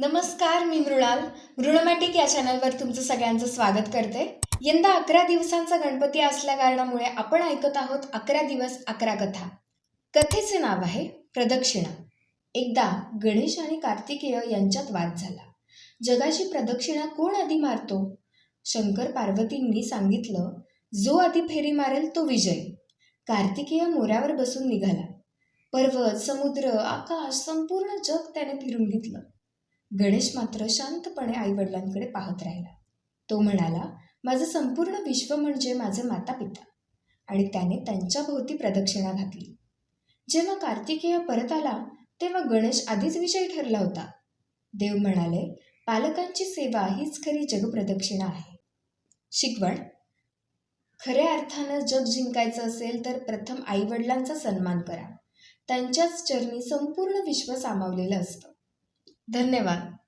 नमस्कार मी मृणाल. मृणमॅटिक या चॅनलवर तुमचं सगळ्यांचं स्वागत करते. यंदा अकरा दिवसांचा गणपती असल्या कारणामुळे आपण ऐकत आहोत अकरा दिवस अकरा कथा. कथेचे नाव आहे प्रदक्षिणा. एकदा गणेश आणि कार्तिकेय यांच्यात वाद झाला. जगाची प्रदक्षिणा कोण आधी मारतो? शंकर पार्वतींनी सांगितलं जो आधी फेरी मारेल तो विजय. कार्तिकेय मोऱ्यावर बसून निघाला. पर्वत समुद्र आकाश संपूर्ण जग त्याने फिरून घेतलं. गणेश मात्र शांतपणे आईवडिलांकडे पाहत राहिला. तो म्हणाला माझं संपूर्ण विश्व म्हणजे माझे माता पिता आणि त्याने त्यांच्या भोवती प्रदक्षिणा घातली. जेव्हा कार्तिकेय परत आला तेव्हा गणेश आधीच विषय ठरला होता. देव म्हणाले पालकांची सेवा हीच खरी जगप्रदक्षिणा आहे. शिकवण? खऱ्या अर्थानं जग जिंकायचं असेल तर प्रथम आईवडिलांचा सन्मान करा. त्यांच्याच चरणी संपूर्ण विश्व सामावलेलं असतं. धन्यवाद.